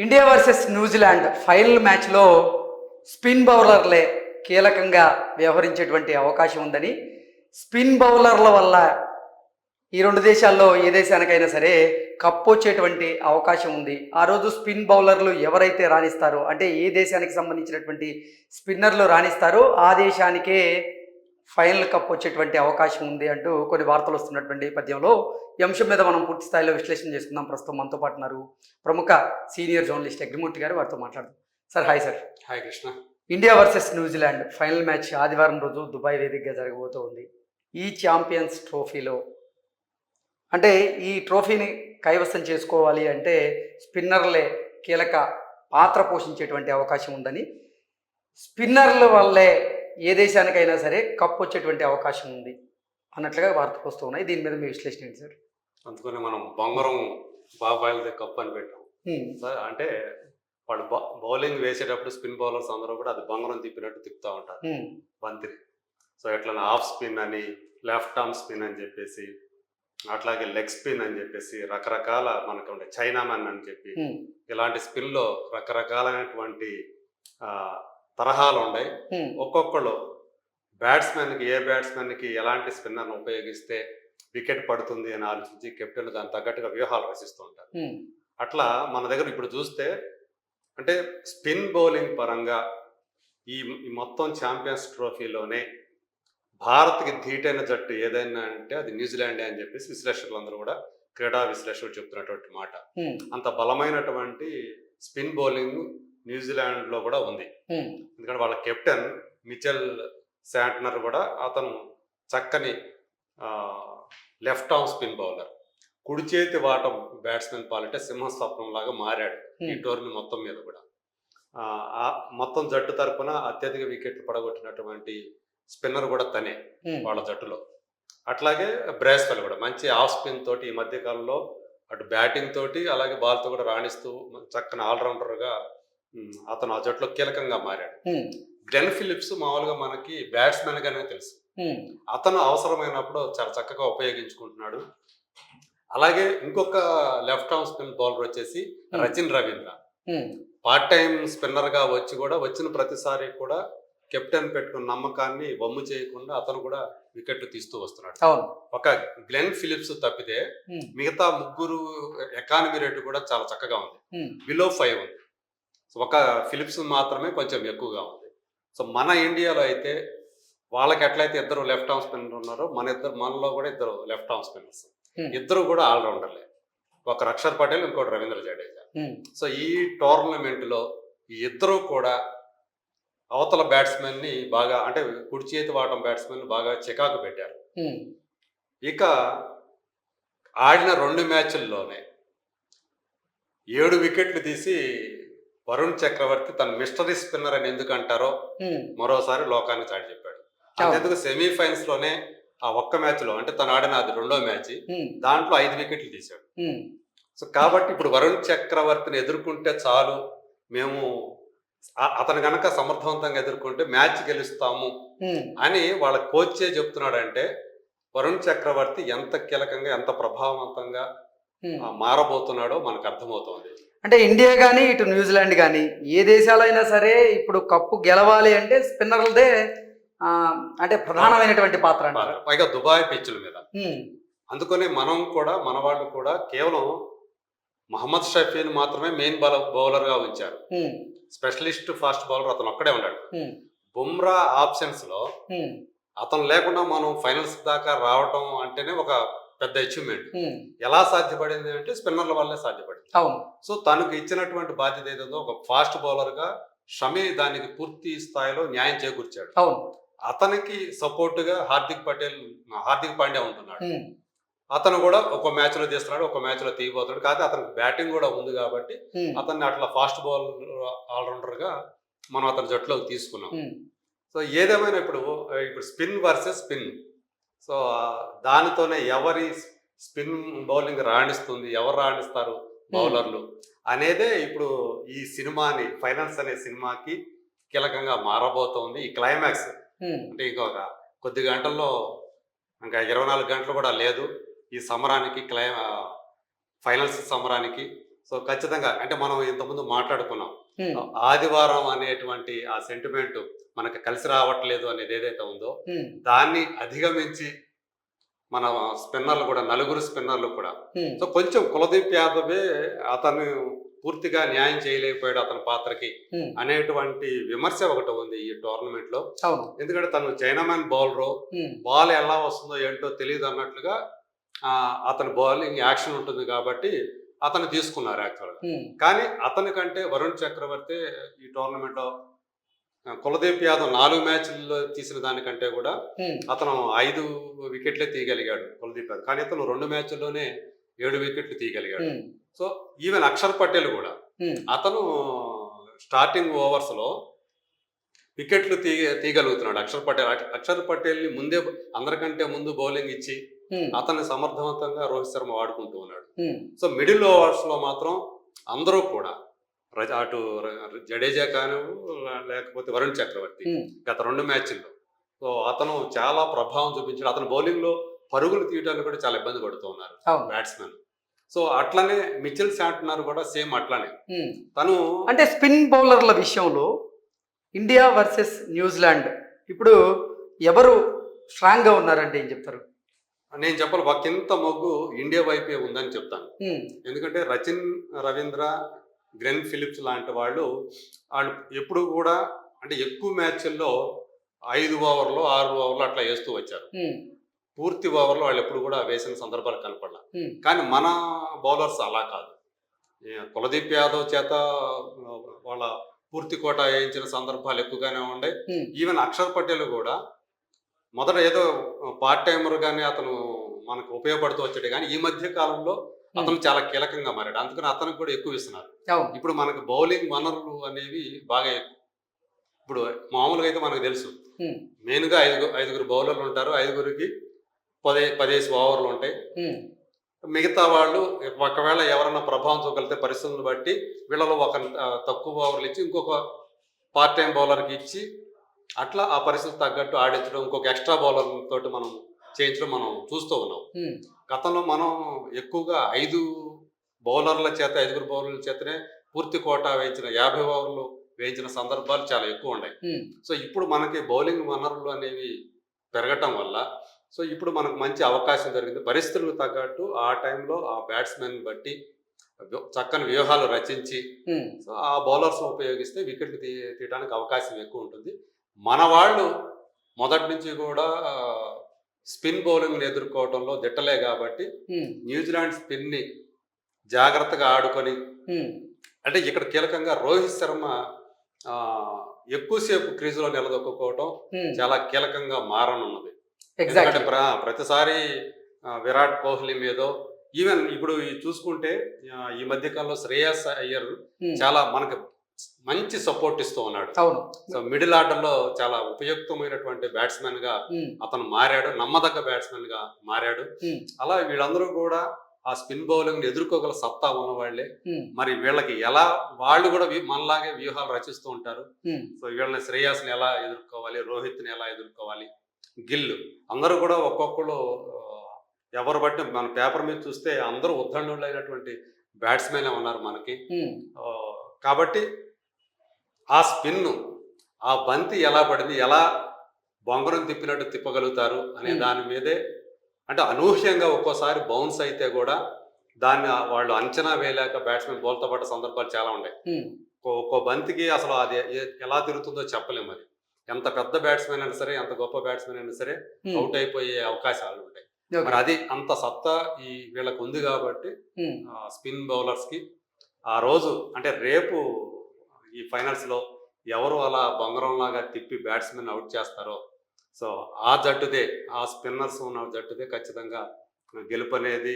India versus New Zealand final మ్యాచ్లో spin బౌలర్లే కీలకంగా వ్యవహరించేటువంటి అవకాశం ఉందని స్పిన్ బౌలర్ల వల్ల ఈ రెండు దేశాల్లో ఏ దేశానికైనా సరే కప్పు వచ్చేటువంటి అవకాశం ఉంది. ఆ రోజు స్పిన్ బౌలర్లు ఎవరైతే రాణిస్తారో అంటే ఏ దేశానికి సంబంధించినటువంటి స్పిన్నర్లు రాణిస్తారో ఆ దేశానికే ఫైనల్ కప్ వచ్చేటువంటి అవకాశం ఉంది అంటూ కొన్ని వార్తలు వస్తున్నటువంటి నేపథ్యంలో ఈ అంశం మీద మనం పూర్తి స్థాయిలో విశ్లేషణ చేసుకుందాం. ప్రస్తుతం మనతో పాటు ఉన్నారు ప్రముఖ సీనియర్ జర్నలిస్ట్ అగ్రిమూర్తి గారు వారితో మాట్లాడదాం. Sir hi sir. Hi Krishna. India versus New Zealand final match ఆదివారం రోజు దుబాయ్ వేదికగా జరగబోతూ ఉంది. ఈ ఛాంపియన్స్ ట్రోఫీలో అంటే ఈ ట్రోఫీని కైవసం చేసుకోవాలి అంటే స్పిన్నర్లే కీలక పాత్ర పోషించేటువంటి అవకాశం ఉందని స్పిన్నర్ల వల్లే ఏ దేశానికైనా సరే కప్ వచ్చేటువంటి అవకాశం ఉంది అన్నట్లుగా వార్తలు వస్తూ ఉన్నాయి. దీని మీద మీ విశ్లేషణ ఏంటి సార్? అందుకని మనం బొంగరం బాబాయిలది కప్ అని పెట్టాం. అంటే వాళ్ళు బౌలింగ్ వేసేటప్పుడు స్పిన్ బౌలర్స్ అందరూ కూడా అది బొంగరం తిప్పినట్టు తిప్పుతూ ఉంటారు. బంతిని. సో ఎట్లా ఆఫ్ స్పిన్ అని లెఫ్ట్ ఆర్మ్ స్పిన్ అని చెప్పేసి అట్లాగే లెగ్ స్పిన్ అని చెప్పేసి రకరకాల మనకు ఉండే చైనా మన్ అని చెప్పి ఇలాంటి స్పిన్లో రకరకాలైనటువంటి తరహాలు ఉన్నాయి ఒక్కొక్కళ్ళు బ్యాట్స్మెన్కి ఏ బ్యాట్స్మెన్కి ఎలాంటి స్పిన్నర్ను ఉపయోగిస్తే వికెట్ పడుతుంది అని ఆలోచించి కెప్టెన్ దానికి తగ్గట్టుగా వ్యూహాలు రచిస్తూ ఉంటారు. హ్మ్, అట్లా మన దగ్గర ఇప్పుడు చూస్తే అంటే స్పిన్ బౌలింగ్ పరంగా ఈ మొత్తం ఛాంపియన్స్ ట్రోఫీలోనే భారత్కి ధీటైన జట్టు ఏదైనా అంటే అది న్యూజిలాండే అని చెప్పేసి విశ్లేషకులు అందరూ కూడా క్రీడా విశ్లేషకులు చెప్తున్నటువంటి మాట. అంత బలమైనటువంటి స్పిన్ బౌలింగ్ న్యూజిలాండ్లో కూడా ఉంది. ఎందుకంటే వాళ్ళ కెప్టెన్ మిచెల్ శాంట్నర్ కూడా అతను చక్కని లెఫ్ట్ ఆర్మ్ స్పిన్ బౌలర్. కుడి చేతి వాటం బ్యాట్స్మెన్ పాలంటే సింహస్వప్నం లాగా మారాడు ఈ. టోర్నీ మొత్తం మీద కూడా. మొత్తం జట్టు తరపున అత్యధిక వికెట్లు పడగొట్టినటువంటి స్పిన్నర్ కూడా తనే వాళ్ళ జట్టులో. అట్లాగే బ్రేస్వెల్ కూడా మంచి ఆఫ్ స్పిన్ తోటి ఈ మధ్య కాలంలో అటు బ్యాటింగ్ తోటి అలాగే బాల్తో కూడా రాణిస్తూ చక్కని ఆల్రౌండర్గా అతను ఆ జట్టులో కీలకంగా మారాడు. గ్లెన్ ఫిలిప్స్ మామూలుగా మనకి బ్యాట్స్మెన్ గానే తెలుసు అతను అవసరమైనప్పుడు చాలా చక్కగా ఉపయోగించుకుంటున్నాడు. అలాగే ఇంకొక లెఫ్ట్ ఆర్మ్ స్పిన్ బౌలర్ వచ్చేసి. రచిన్ రవీంద్ర. పార్ట్ టైం స్పిన్నర్గా వచ్చి కూడా వచ్చిన ప్రతిసారి కూడా కెప్టెన్ పెట్టుకున్న నమ్మకాన్ని వమ్ము చేయకుండా అతను కూడా వికెట్లు తీస్తూ వస్తున్నాడు. ఒక గ్లెన్ ఫిలిప్స్ తప్పితే మిగతా ముగ్గురు ఎకానమీ రేటు కూడా చాలా చక్కగా ఉంది. బిలో ఫైవ్ ఉంది. ఒక ఫిలిప్స్ మాత్రమే కొంచెం ఎక్కువగా ఉంది. సో మన ఇండియాలో అయితే వాళ్ళకి ఎట్లయితే ఇద్దరు లెఫ్ట్ ఆర్మ్ స్పిన్నర్ ఉన్నారో మన ఇద్దరు మనలో కూడా ఇద్దరు లెఫ్ట్ ఆర్మ్ స్పిన్నర్స్. ఇద్దరు కూడా ఆల్రౌండర్లే. ఒక రక్షర్ పటేల్ ఇంకోటి రవీంద్ర జడేజా. సో ఈ టోర్నమెంట్లో ఇద్దరు కూడా అవతల బ్యాట్స్మెన్ని బాగా అంటే కుడి చేతి వాటం బ్యాట్స్మెన్ బాగా చికాకు పెట్టారు. ఇక ఆడిన రెండు మ్యాచ్ల్లోనే ఏడు వికెట్లు తీసి వరుణ్ చక్రవర్తి తన మిస్టరీ స్పిన్నర్ అని ఎందుకు అంటారో మరోసారి లోకాన్ని చాటి చెప్పాడు. అంతెందుకు సెమీఫైనల్స్లోనే ఆ ఒక్క మ్యాచ్లో అంటే తను ఆడిన అది రెండో మ్యాచ్ దాంట్లో ఐదు వికెట్లు తీశాడు. సో కాబట్టి ఇప్పుడు వరుణ్ చక్రవర్తిని ఎదుర్కొంటే చాలు. మేము అతను గనక సమర్థవంతంగా ఎదుర్కొంటే మ్యాచ్ గెలుస్తాము అని వాళ్ళ కోచే చెప్తున్నాడంటే వరుణ్ చక్రవర్తి ఎంత కీలకంగా ఎంత ప్రభావవంతంగా మారబోతున్నాడో మనకు అర్థమవుతోంది. అంటే ఇండియా కానీ ఇటు న్యూజిలాండ్ కానీ ఏ దేశాలైనా సరే ఇప్పుడు కప్పు గెలవాలి అంటే స్పిన్నర్లదే అంటే ప్రధానమైనటువంటి పాత్ర పైగా దుబాయ్ పిచ్చుల మీద. అందుకని మనం కూడా మన వాళ్ళు కూడా కేవలం మహమ్మద్ షఫీని మాత్రమే మెయిన్ బౌల బౌలర్గా ఉంచారు. హ్మ్, స్పెషలిస్ట్ ఫాస్ట్ బౌలర్ అతను ఒక్కడే ఉన్నాడు. బుమ్రా ఆప్షన్స్లో అతను లేకుండా మనం ఫైనల్స్ దాకా రావటం అంటేనే ఒక పెద్ద అచీవ్మెంట్. ఎలా సాధ్యపడింది అంటే స్పిన్నర్ల వల్లే సాధ్యపడింది. అవును. సో తనకు ఇచ్చినటువంటి బాధ్యత ఏదో ఒక ఫాస్ట్ బౌలర్గా షమి దానికి పూర్తి స్థాయిలో న్యాయం చేకూర్చాడు. అవును. అతనికి సపోర్ట్గా హార్దిక్ పటేల్ హార్దిక్ పాండ్యా ఉంటున్నాడు. అతను కూడా ఒక మ్యాచ్లో తీస్తున్నాడు ఒక మ్యాచ్లో తీయబోతున్నాడు. కాకపోతే అతనికి బ్యాటింగ్ కూడా ఉంది కాబట్టి అతన్ని అట్లా ఫాస్ట్ బాల్ ఆల్రౌండర్గా మనం అతని జట్టులోకి తీసుకున్నాం. సో ఏదేమైనా ఇప్పుడు ఇప్పుడు స్పిన్ వర్సెస్ స్పిన్ సో దానితోనే ఎవరి స్పిన్ బౌలింగ్ రాణిస్తుంది ఎవరు రాణిస్తారు బౌలర్లు అనేదే ఇప్పుడు ఈ సినిమాని ఫైనల్స్ అనే సినిమాకి కీలకంగా మారబోతోంది ఈ క్లైమాక్స్. అంటే ఇంకొక కొద్ది గంటల్లో ఇంకా ఇరవై నాలుగు గంటలు కూడా లేదు ఈ సమరానికి క్లై ఫైనల్స్ సమరానికి. సో ఖచ్చితంగా అంటే మనం ఇంతకుముందు మాట్లాడుకున్నాం ఆదివారం అనేటువంటి ఆ సెంటిమెంట్ మనకి కలిసి రావట్లేదు అనేది ఏదైతే ఉందో దాన్ని అధిగమించి మన స్పిన్నర్లు కూడా నలుగురు స్పిన్నర్లు కూడా. సో కొంచెం కులదీప్ యాదవే అతను పూర్తిగా న్యాయం చేయలేకపోయాడు అతని పాత్రకి అనేటువంటి విమర్శ ఒకటి ఉంది ఈ టోర్నమెంట్లో ఎందుకంటే తను చైనామెన్ బౌలరు బాల్ ఎలా వస్తుందో ఏంటో తెలియదు అన్నట్లుగా ఆ, అతని బౌలింగ్ యాక్షన్ ఉంటుంది కాబట్టి అతను తీసుకున్నారు యాక్చువల్గా కానీ అతని కంటే వరుణ్ చక్రవర్తి ఈ టోర్నమెంట్లో కులదీప్ యాదవ్ నాలుగు మ్యాచ్ల్లో తీసిన దానికంటే కూడా అతను ఐదు వికెట్లే తీయగలిగాడు కులదీప్ యాదవ్. కానీ అతను రెండు మ్యాచ్ల్లోనే ఏడు వికెట్లు తీయగలిగాడు. సో ఈవెన్ అక్షర్ పటేల్ కూడా అతను స్టార్టింగ్ ఓవర్స్లో వికెట్లు తీ తీయగలుగుతున్నాడు అక్షర్ పటేల్. అక్ష- అక్షర్ పటేల్ని ముందే అందరికంటే ముందు బౌలింగ్ ఇచ్చి అతన్ని సమర్థవంతంగా రోహిత్ శర్మ వాడుకుంటూ ఉన్నాడు. సో మిడిల్ ఓవర్స్లో మాత్రం అందరూ కూడా అటు జడేజా కాను లేకపోతే వరుణ్ చక్రవర్తి గత రెండు మ్యాచ్ల్లో. సో అతను చాలా ప్రభావం చూపించాడు. అతను బౌలింగ్లో పరుగులు తీయడానికి కూడా చాలా ఇబ్బంది పడుతూ ఉన్నారు బ్యాట్స్మెన్. సో అట్లనే మిచిల్ శాంట్నర్ కూడా సేమ్ అట్లానే. తను అంటే స్పిన్ బౌలర్ల విషయంలో ఇండియా వర్సెస్ న్యూజిలాండ్. ఇప్పుడు ఎవరు స్ట్రాంగ్గా ఉన్నారంటే ఏం చెప్తారు? నేను చెప్పాలి ఒకంత మొగ్గు ఇండియా వైపే ఉందని చెప్తాను. ఎందుకంటే రచిన్ రవీంద్ర గ్రెన్ ఫిలిప్స్ లాంటి వాళ్ళు వాళ్ళు ఎప్పుడు కూడా అంటే ఎక్కువ మ్యాచ్ల్లో ఐదు ఓవర్లు ఆరు ఓవర్లు అట్లా వేస్తూ వచ్చారు. పూర్తి ఓవర్లో వాళ్ళు ఎప్పుడు కూడా వేసిన సందర్భాలు కనపడలా. కానీ మన బౌలర్స్ అలా కాదు. కులదీప్ యాదవ్ చేత వాళ్ళ పూర్తి కోట వేయించిన సందర్భాలు ఎక్కువగానే ఉండే. ఉమ్, ఈవెన్ అక్షర్ పటేల్ కూడా మొదట ఏదో పార్ట్ టైమర్ గానే అతను మనకు ఉపయోగపడుతూ వచ్చాడు. కానీ ఈ మధ్య కాలంలో అతను చాలా కీలకంగా మారాడు. అందుకని అతనికి కూడా ఎక్కువ ఇస్తున్నారు. ఇప్పుడు మనకు బౌలింగ్ వనరులు అనేవి బాగా ఎక్కువ. ఇప్పుడు మామూలుగా అయితే మనకు తెలుసు. మెయిన్గా ఐదుగురు ఐదుగురు బౌలర్లు ఉంటారు. ఐదుగురికి పదే పదేసి ఓవర్లు ఉంటాయి. మిగతా వాళ్ళు ఒకవేళ ఎవరైనా ప్రభావం చూపగలిగితే పరిస్థితులను బట్టి వీళ్ళలో ఒక తక్కువ ఓవర్లు ఇచ్చి ఇంకొక పార్ట్ టైం బౌలర్కి ఇచ్చి అట్లా ఆ పరిస్థితి తగ్గట్టు ఆడించడం ఇంకొక ఎక్స్ట్రా బౌలర్ తోటి మనం చేయించడం మనం చూస్తూ ఉన్నాం. గతంలో మనం ఎక్కువగా ఐదు బౌలర్ల చేత ఐదుగురు బౌలర్ల చేతనే పూర్తి కోటా వేయించిన యాభై ఓవర్లు వేయించిన సందర్భాలు చాలా ఎక్కువ ఉన్నాయి. సో ఇప్పుడు మనకి బౌలింగ్ వనరులు అనేవి పెరగటం వల్ల సో ఇప్పుడు మనకు మంచి అవకాశం జరిగింది పరిస్థితులకు తగ్గట్టు ఆ టైంలో ఆ బ్యాట్స్మెన్ బట్టి చక్కని వ్యూహాలు రచించి సో ఆ బౌలర్స్ ఉపయోగిస్తే వికెట్లు తీయడానికి అవకాశం ఎక్కువ ఉంటుంది. మన వాళ్ళు మొదటి నుంచి కూడా స్పిన్ బౌలింగ్ని ఎదుర్కోవడంలో దిట్టలే కాబట్టి న్యూజిలాండ్ స్పిన్ని జాగ్రత్తగా ఆడుకొని అంటే ఇక్కడ కీలకంగా రోహిత్ శర్మ ఎక్కువసేపు క్రీజులో నిలదొక్కుకోవటం చాలా కీలకంగా మారనున్నది. ఎందుకంటే ప్రతిసారి విరాట్ కోహ్లీ మీదో ఈవెన్ ఇప్పుడు చూసుకుంటే ఈ మధ్య కాలంలో శ్రేయస్ అయ్యర్ చాలా మనకు మంచి సపోర్ట్ ఇస్తూ ఉన్నాడు. అవును. సో మిడిల్ ఆర్డర్లో చాలా ఉపయుక్తమైనటువంటి బ్యాట్స్మెన్గా అతను మారాడు. నమ్మదగ్గ బ్యాట్స్మెన్గా మారాడు. అలా వీళ్ళందరూ కూడా ఆ స్పిన్ బౌలింగ్ ఎదుర్కోగల సత్తా ఉన్న వాళ్ళే ఉమ్, మరి వీళ్ళకి ఎలా వాళ్ళు కూడా మనలాగే వ్యూహాలు రచిస్తూ ఉంటారు. సో వీళ్ళని శ్రేయాస్ని ఎలా ఎదుర్కోవాలి? రోహిత్ని ఎలా ఎదుర్కోవాలి? గిల్ అందరూ కూడా ఒక్కొక్కరు ఎవరు బట్టి మన పేపర్ మీద చూస్తే అందరూ ఉద్దండులు అయినటువంటి బ్యాట్స్మెన్ ఉన్నారు మనకి. కాబట్టి ఆ స్పిన్ ఆ బంతి ఎలా పడింది ఎలా బొంగరం తిప్పినట్టు తిప్పగలుగుతారు అనే. దాని మీదే అంటే అనూహ్యంగా ఒక్కోసారి బౌన్స్ అయితే కూడా దాన్ని వాళ్ళు అంచనా వేయలేక బ్యాట్స్మెన్ బోల్తో పడ్డ సందర్భాలు చాలా ఉన్నాయి. ఒక్కో- బంతికి అసలు అది ఎలా తిరుగుతుందో చెప్పలేము అది ఎంత పెద్ద బ్యాట్స్మెన్ అయినా సరే ఎంత గొప్ప బ్యాట్స్మెన్ అయినా సరే అవుట్ అయిపోయే అవకాశాలు ఉంటాయి. మరి అది అంత సత్తా ఈ వీళ్ళకు ఉంది కాబట్టి స్పిన్ బౌలర్స్కి ఆ రోజు అంటే రేపు ఈ ఫైనల్స్లో ఎవరు అలా బొంగరం లాగా తిప్పి బ్యాట్స్మెన్ అవుట్ చేస్తారో. సో ఆ జట్టుదే ఆ స్పిన్నర్స్ ఉన్న జట్టుదే ఖచ్చితంగా గెలుపు అనేది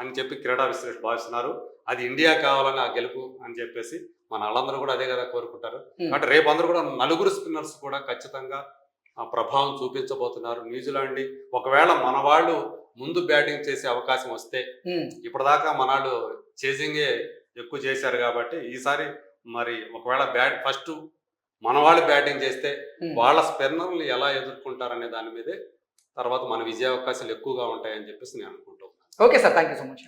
అని చెప్పి క్రీడా విశ్లేషణ భావిస్తున్నారు. అది ఇండియా కావాలని ఆ గెలుపు అని చెప్పేసి మన వాళ్ళందరూ కూడా అదే కదా కోరుకుంటారు. ఉమ్, కాబట్టి రేపు అందరూ కూడా నలుగురు స్పిన్నర్స్ కూడా ఖచ్చితంగా ఆ ప్రభావం చూపించబోతున్నారు. న్యూజిలాండ్ ఒకవేళ మన వాళ్ళు ముందు బ్యాటింగ్ చేసే అవకాశం వస్తే ఉమ్, ఇప్పటిదాకా మనాళ్ళు చేసింగే ఎక్కువ చేశారు కాబట్టి ఈసారి మరి ఒకవేళ బ్యాట్ ఫస్ట్ మన వాళ్ళు బ్యాటింగ్ చేస్తే. వాళ్ళ స్పిన్నర్లు ఎలా ఎదుర్కొంటారనే దాని మీదే తర్వాత మన విజయావకాశాలు ఎక్కువగా ఉంటాయని చెప్పేసి నేను అనుకుంటూ ఉన్నాను okay sir thank you so much